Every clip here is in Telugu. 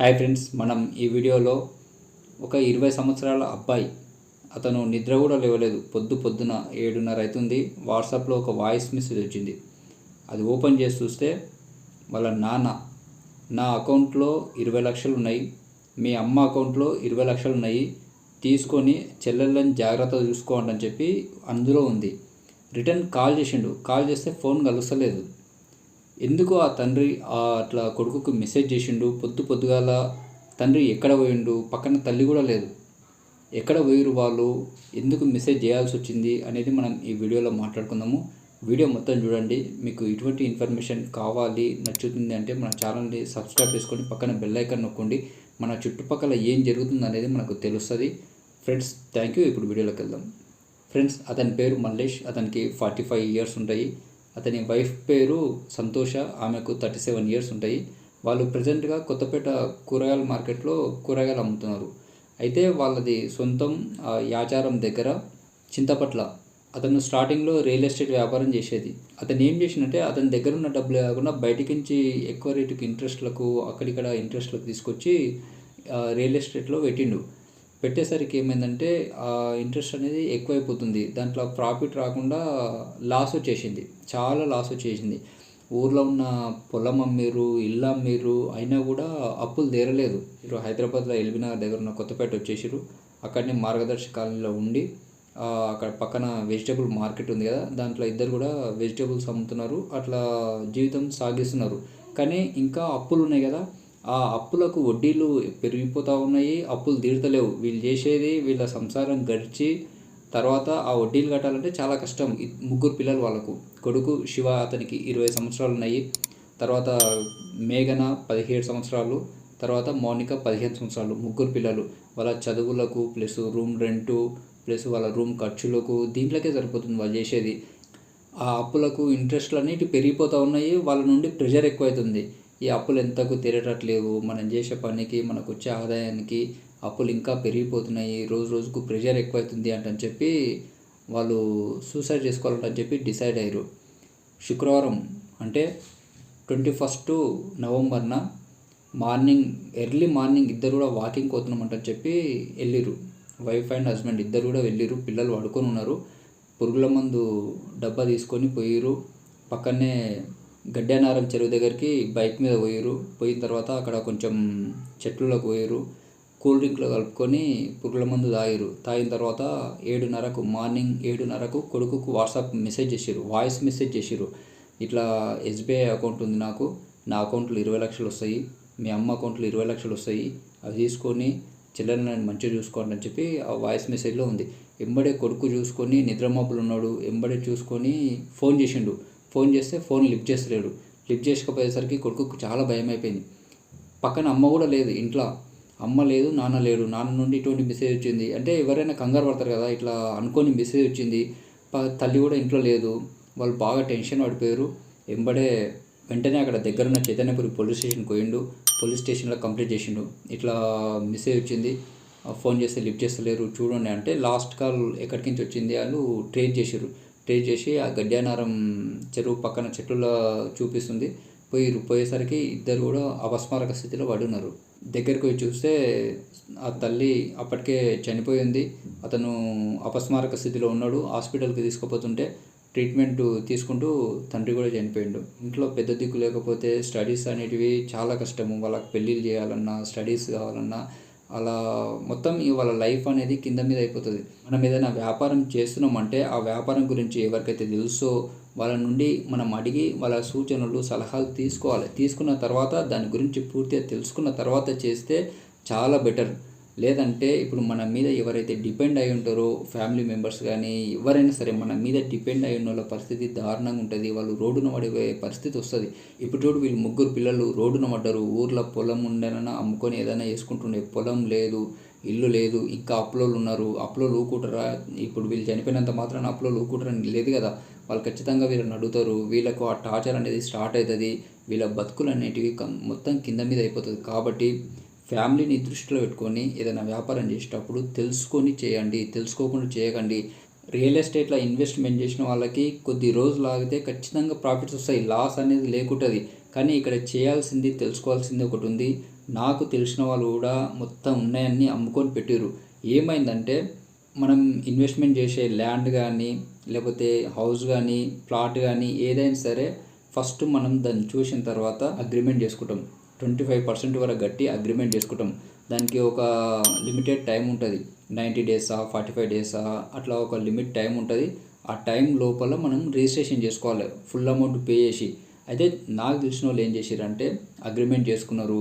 హాయ్ ఫ్రెండ్స్ మనం ఈ వీడియోలో ఒక ఇరవై సంవత్సరాల అబ్బాయి అతను నిద్ర కూడా లేవలేదు. పొద్దు పొద్దున ఏడున్నర అవుతుంది వాట్సాప్లో ఒక వాయిస్ మెసేజ్ వచ్చింది. అది ఓపెన్ చేసి చూస్తే వాళ్ళ నాన్న నా అకౌంట్లో ఇరవై లక్షలు ఉన్నాయి. మీ అమ్మ అకౌంట్లో ఇరవై లక్షలు ఉన్నాయి. తీసుకొని చెల్లెళ్ళని జాగ్రత్తగా చూసుకోండి అని చెప్పి అందులో ఉంది. రిటర్న్ కాల్ చేసిండు. కాల్ చేస్తే ఫోన్ కలుస్తలేదు. ఎందుకు ఆ తండ్రి అట్లా కొడుకుకు మెసేజ్ చేసిండు? పొద్దు పొద్దుగాల తండ్రి ఎక్కడ పోయిండు? పక్కన తల్లి కూడా లేదు. ఎక్కడ పోయిరు వాళ్ళు? ఎందుకు మెసేజ్ చేయాల్సి వచ్చింది అనేది మనం ఈ వీడియోలో మాట్లాడుకుందాము. వీడియో మొత్తం చూడండి. మీకు ఇటువంటి ఇన్ఫర్మేషన్ కావాలి నచ్చుతుంది అంటే మన ఛానల్ని సబ్స్క్రైబ్ చేసుకొని పక్కన బెల్ ఐకాన్ నొక్కండి. మన చుట్టుపక్కల ఏం జరుగుతుంది అనేది మనకు తెలుస్తుంది. ఫ్రెండ్స్ థ్యాంక్ యూ ఇప్పుడు వీడియోలోకి వెళ్దాం. ఫ్రెండ్స్ అతని పేరు మల్లేష్. అతనికి ఫార్టీ ఫైవ్ ఇయర్స్ ఉంటాయి. అతని వైఫ్ పేరు సంతోష ఆమెకు థర్టీ సెవెన్ ఇయర్స్ ఉంటాయి. వాళ్ళు ప్రజెంట్గా కొత్తపేట కూరగాయల మార్కెట్లో కూరగాయలు అమ్ముతున్నారు. అయితే వాళ్ళది సొంతం యాచారం దగ్గర చింతపట్ల. అతను స్టార్టింగ్లో రియల్ ఎస్టేట్ వ్యాపారం చేసేది. అతను ఏం చేసిందంటే అతని దగ్గర ఉన్న డబ్బులు కాకుండా బయటికి నుంచి ఎక్కువ రేటుకి ఇంట్రెస్ట్లకు అక్కడిక్కడ ఇంట్రెస్ట్లకు తీసుకొచ్చి రియల్ ఎస్టేట్లో పెట్టిండు. పెట్టేసరికి ఏమైందంటే ఆ ఇంట్రెస్ట్ అనేది ఎక్కువైపోతుంది. దాంట్లో ప్రాఫిట్ రాకుండా లాస్ వచ్చేసింది. చాలా లాస్ వచ్చేసింది. ఊర్లో ఉన్న పొలం అమ్మిరు ఇల్లు అమ్మిరు అయినా కూడా అప్పులు తీరలేదు. మీరు హైదరాబాద్లో ఎల్బీనగర్ దగ్గర ఉన్న కొత్తపేట వచ్చేసారు అక్కడనే మార్గదర్శి కాలనీలో ఉండి అక్కడ పక్కన వెజిటేబుల్ మార్కెట్ ఉంది కదా దాంట్లో ఇద్దరు కూడా వెజిటేబుల్స్ అమ్ముతున్నారు. అట్లా జీవితం సాగిస్తున్నారు. కానీ ఇంకా అప్పులు ఉన్నాయి కదా ఆ అప్పులకు వడ్డీలు పెరిగిపోతూ ఉన్నాయి. అప్పులు తీర్తలేవు. వీళ్ళు చేసేది వీళ్ళ సంసారం గడిచి తర్వాత ఆ వడ్డీలు కట్టాలంటే చాలా కష్టం. ముగ్గురు పిల్లలు వాళ్ళకు. కొడుకు శివ అతనికి ఇరవై సంవత్సరాలు ఉన్నాయి. తర్వాత మేఘన పదిహేడు సంవత్సరాలు. తర్వాత మౌనిక పదిహేను సంవత్సరాలు. ముగ్గురు పిల్లలు. వాళ్ళ చదువులకు ప్లస్ రూమ్ రెంటు ప్లస్ వాళ్ళ రూమ్ ఖర్చులకు దీంట్లోకే సరిపోతుంది వాళ్ళు చేసేది. ఆ అప్పులకు ఇంట్రెస్ట్లు అనేవి పెరిగిపోతూ ఉన్నాయి. వాళ్ళ నుండి ప్రెషర్ ఎక్కువైతుంది. ఈ అప్పులు ఎంతకు తీరేటట్లేవు. మనం చేసే పనికి మనకు వచ్చే ఆదాయానికి అప్పులు ఇంకా పెరిగిపోతున్నాయి. రోజు రోజుకు ప్రెషర్ ఎక్కువవుతుంది అంటని చెప్పి వాళ్ళు సూసైడ్ చేసుకోవాలంటని చెప్పి డిసైడ్ అయ్యారు. శుక్రవారం అంటే ట్వంటీ ఫస్ట్ నవంబర్న మార్నింగ్ ఎర్లీ మార్నింగ్ ఇద్దరు కూడా వాకింగ్ పోతున్నామంటని చెప్పి వెళ్ళిర్రు. వైఫ్ అండ్ హస్బెండ్ ఇద్దరు కూడా వెళ్ళిర్రు. పిల్లలు పడుకొని ఉన్నారు. పురుగుల మందు డబ్బా తీసుకొని పోయిర్రు. పక్కనే గడ్డానారం చెరువు దగ్గరికి బైక్ మీద పోయారు పోయిన తర్వాత అక్కడ కొంచెం చెట్లలోకి పోయారు కూల్ డ్రింక్లో కలుపుకొని పురుగుల మందు తాగిరు తాగిన తర్వాత ఏడున్నరకు మార్నింగ్ ఏడున్నరకు కొడుకుకు వాట్సాప్ మెసేజ్ చేసారు వాయిస్ మెసేజ్ చేసారు ఇట్లా ఎస్బీఐ అకౌంట్ ఉంది నాకు. నా అకౌంట్లో ఇరవై లక్షలు వస్తాయి. మీ అమ్మ అకౌంట్లో ఇరవై లక్షలు వస్తాయి. అవి తీసుకొని చెల్లెలను మంచిగా చూసుకోండి అని చెప్పి ఆ వాయిస్ మెసేజ్లో ఉంది. ఎంబడే కొడుకు చూసుకొని నిద్రమాపులు ఉన్నాడు ఎంబడే చూసుకొని ఫోన్ చేసిండు. ఫోన్ చేస్తే ఫోన్ లిఫ్ట్ చేస్తలేడు. లిఫ్ట్ చేసుకోపోయేసరికి కొడుకు చాలా భయం అయిపోయింది పక్కన అమ్మ కూడా లేదు ఇంట్లో. అమ్మ లేదు నాన్న లేడు. నాన్న నుండి ఇటువంటి మెసేజ్ వచ్చింది. అంటే ఎవరైనా కంగారు పడతారు కదా ఇట్లా అనుకోని మెసేజ్ వచ్చింది. తల్లి కూడా ఇంట్లో లేదు. వాళ్ళు బాగా టెన్షన్ పడిపోయారు. ఎంబడే వెంటనే అక్కడ దగ్గరున్న చైతన్యపురి పోలీస్ స్టేషన్కి పోయిండు. పోలీస్ స్టేషన్లో కంప్లీట్ చేసిండు. ఇట్లా మెసేజ్ వచ్చింది. ఫోన్ చేస్తే లిఫ్ట్ చేస్తలేరు. చూడండి అంటే లాస్ట్ కాల్ ఎక్కడికి నుంచి వచ్చింది వాళ్ళు ట్రేస్ చేసారు స్టే చేసి ఆ గడ్డానారం చెరువు పక్కన చెట్టులో చూపిస్తుంది. పోయి పోయేసరికి ఇద్దరు కూడా అపస్మారక స్థితిలో పడున్నారు. దగ్గరికి పోయి చూస్తే ఆ తల్లి అప్పటికే చనిపోయింది అతను అపస్మారక స్థితిలో ఉన్నాడు. హాస్పిటల్కి తీసుకుపోతుంటే ట్రీట్మెంట్ తీసుకుంటూ తండ్రి కూడా చనిపోయిండు. ఇంట్లో పెద్ద దిక్కు లేకపోతే స్టడీస్ అనేటివి చాలా కష్టము. వాళ్ళకి పెళ్ళిళ్ళు చేయాలన్నా స్టడీస్ కావాలన్నా అలా మొత్తం ఇవాళ వాళ్ళ లైఫ్ అనేది కింద మీద అయిపోతుంది. మనం ఏదైనా వ్యాపారం చేస్తున్నామంటే ఆ వ్యాపారం గురించి ఎవరికైతే తెలుసో వాళ్ళ నుండి మనం అడిగి వాళ్ళ సూచనలు సలహాలు తీసుకోవాలి. తీసుకున్న తర్వాత దాని గురించి పూర్తిగా తెలుసుకున్న తర్వాత చేస్తే చాలా బెటర్. లేదంటే ఇప్పుడు మన మీద ఎవరైతే డిపెండ్ అయి ఉంటారో ఫ్యామిలీ మెంబర్స్ కానీ ఎవరైనా సరే మన మీద డిపెండ్ అయి ఉన్న వాళ్ళ పరిస్థితి దారుణంగా ఉంటుంది. వాళ్ళు రోడ్డున పడిపోయే పరిస్థితి వస్తుంది. ఇప్పుడు చూడు వీళ్ళు ముగ్గురు పిల్లలు రోడ్డున పడ్డారు. ఊర్లో పొలం ఉండేనన్నా అమ్ముకొని ఏదైనా వేసుకుంటుండే పొలం లేదు ఇల్లు లేదు ఇంకా అప్పులోళ్ళు ఉన్నారు. అప్పులో ఊకుంటారా ఇప్పుడు వీళ్ళు చనిపోయినంత మాత్రాన అప్పులో ఊకుంటారని లేదు కదా. వాళ్ళు ఖచ్చితంగా వీళ్ళని అడుగుతారు. వీళ్ళకు ఆ టార్చర్ అనేది స్టార్ట్ అవుతుంది. వీళ్ళ బతుకులు అనేటివి కం- మొత్తం కింద మీద అయిపోతుంది. కాబట్టి ఫ్యామిలీని దృష్టిలో పెట్టుకొని ఏదైనా వ్యాపారం చేసేటప్పుడు తెలుసుకొని చేయండి తెలుసుకోకుండా చేయకండి. రియల్ ఎస్టేట్లో ఇన్వెస్ట్మెంట్ చేసిన వాళ్ళకి కొద్ది రోజులు ఆగితే ఖచ్చితంగా ప్రాఫిట్స్ వస్తాయి లాస్ అనేది లేకుంటుంది. కానీ ఇక్కడ చేయాల్సింది తెలుసుకోవాల్సింది ఒకటి ఉంది. నాకు తెలిసిన వాళ్ళు కూడా మొత్తం ఉన్నాయన్నీ అమ్ముకొని పెట్టారు ఏమైందంటే మనం ఇన్వెస్ట్మెంట్ చేసే ల్యాండ్ కానీ లేకపోతే హౌస్ కానీ ప్లాట్ కానీ ఏదైనా సరే ఫస్ట్ మనం దాన్ని చూసిన తర్వాత అగ్రిమెంట్ చేసుకుంటాం. ట్వంటీ ఫైవ్ పర్సెంట్ వరకు గట్టి అగ్రిమెంట్ చేసుకుంటాం. దానికి ఒక లిమిటెడ్ టైం ఉంటుంది. నైంటీ డేసా ఫార్టీ ఫైవ్ డేసా అట్లా ఒక లిమిట్ టైం ఉంటుంది. ఆ టైం లోపల మనం రిజిస్ట్రేషన్ చేసుకోవాలి. ఫుల్ అమౌంట్ పే చేసి. అయితే నాకు తెలిసిన వాళ్ళు ఏం చేసారంటే అగ్రిమెంట్ చేసుకున్నారు.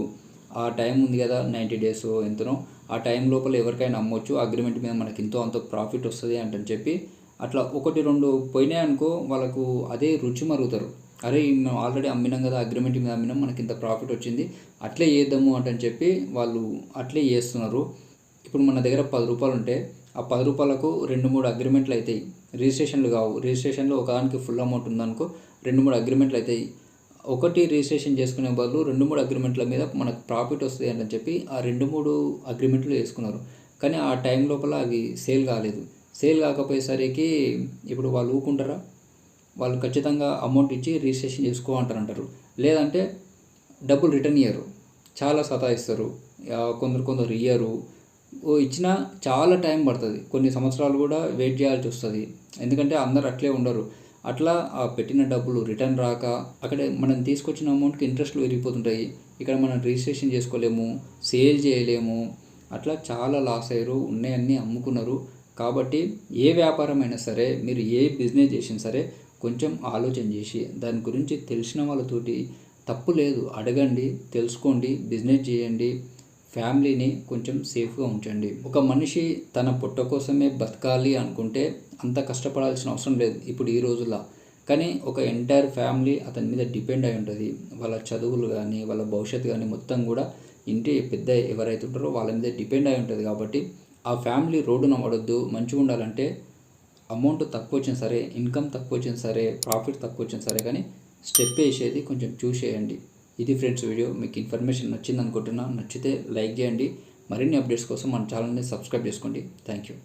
ఆ టైం ఉంది కదా నైంటీ డేస్ ఎంతనో. ఆ టైం లోపల ఎవరికైనా అమ్మొచ్చు. అగ్రిమెంట్ మీద మనకి ఎంతో అంత ప్రాఫిట్ వస్తుంది అంటని చెప్పి అట్లా ఒకటి రెండు పోయినాయి అనుకో వాళ్ళకు అదే రుచి మరుగుతారు అరే మేము ఆల్రెడీ అమ్మినాం కదా అగ్రిమెంట్ మీద అమ్మినాం మనకి ఇంత ప్రాఫిట్ వచ్చింది అట్లే చేద్దాము అంటని చెప్పి వాళ్ళు అట్లే చేస్తున్నారు. ఇప్పుడు మన దగ్గర పది రూపాయలు ఉంటే ఆ పది రూపాయలకు రెండు మూడు అగ్రిమెంట్లు అవుతాయి రిజిస్ట్రేషన్లు కావు. రిజిస్ట్రేషన్లో ఒకదానికి ఫుల్ అమౌంట్ ఉందనుకో రెండు మూడు అగ్రిమెంట్లు అవుతాయి ఒకటి రిజిస్ట్రేషన్ చేసుకునే బదులు రెండు మూడు అగ్రిమెంట్ల మీద మనకు ప్రాఫిట్ వస్తుంది అని చెప్పి ఆ రెండు మూడు అగ్రిమెంట్లు వేసుకున్నారు కానీ ఆ టైం లోపల అవి సేల్ కాలేదు. సేల్ కాకపోయేసరికి ఇప్పుడు వాళ్ళు ఊకుంటారా వాళ్ళు ఖచ్చితంగా అమౌంట్ ఇచ్చి రిజిస్ట్రేషన్ చేసుకో అంటారంటారు లేదంటే డబ్బులు రిటర్న్ ఇయ్యరు. చాలా సతాయిస్తారు. కొందరు కొందరు ఇయ్యరు. ఓ ఇచ్చినా చాలా టైం పడుతుంది. కొన్ని సంవత్సరాలు కూడా వెయిట్ చేయాల్సి వస్తుంది. ఎందుకంటే అందరు అట్లే ఉండరు. అట్లా ఆ పెట్టిన డబ్బులు రిటర్న్ రాక అక్కడ మనం తీసుకొచ్చిన అమౌంట్కి ఇంట్రెస్ట్లు పెరిగిపోతుంటాయి ఇక్కడ మనం రిజిస్ట్రేషన్ చేసుకోలేము సేల్ చేయలేము. అట్లా చాలా లాస్ అయ్యారు. ఉన్నాయన్నీ అమ్ముకున్నారు. కాబట్టి ఏ వ్యాపారం అయినా సరే మీరు ఏ బిజినెస్ చేసినా సరే కొంచెం ఆలోచన చేసి దాని గురించి తెలిసిన వాళ్ళతోటి తప్పు లేదు అడగండి తెలుసుకోండి బిజినెస్ చేయండి ఫ్యామిలీని కొంచెం సేఫ్గా ఉంచండి. ఒక మనిషి తన పుట్ట కోసమే బతకాలి అనుకుంటే అంత కష్టపడాల్సిన అవసరం లేదు ఇప్పుడు ఈ రోజుల్లో. కానీ ఒక ఎంటైర్ ఫ్యామిలీ అతని మీద డిపెండ్ అయి ఉంటుంది. వాళ్ళ చదువులు కానీ వాళ్ళ భవిష్యత్తు కానీ మొత్తం కూడా ఇంటి పెద్ద ఎవరైతే ఉంటారో వాళ్ళ మీద డిపెండ్ అయి ఉంటుంది కాబట్టి ఆ ఫ్యామిలీ రోడ్డున పడొద్దు మంచిగా ఉండాలంటే అమౌంట్ తక్కువ వచ్చినా సరే ఇన్కమ్ తక్కువ వచ్చినా సరే ప్రాఫిట్ తక్కువ వచ్చినా సరే కానీ స్టెప్ వేసేది కొంచెం చూసేయండి ఇది ఫ్రెండ్స్ వీడియో మీకు ఇన్ఫర్మేషన్ నచ్చింది అనుకుంటున్నా నచ్చితే లైక్ చేయండి. మరిన్ని అప్డేట్స్ కోసం మన ఛానల్ని సబ్స్క్రైబ్ చేసుకోండి. Thank you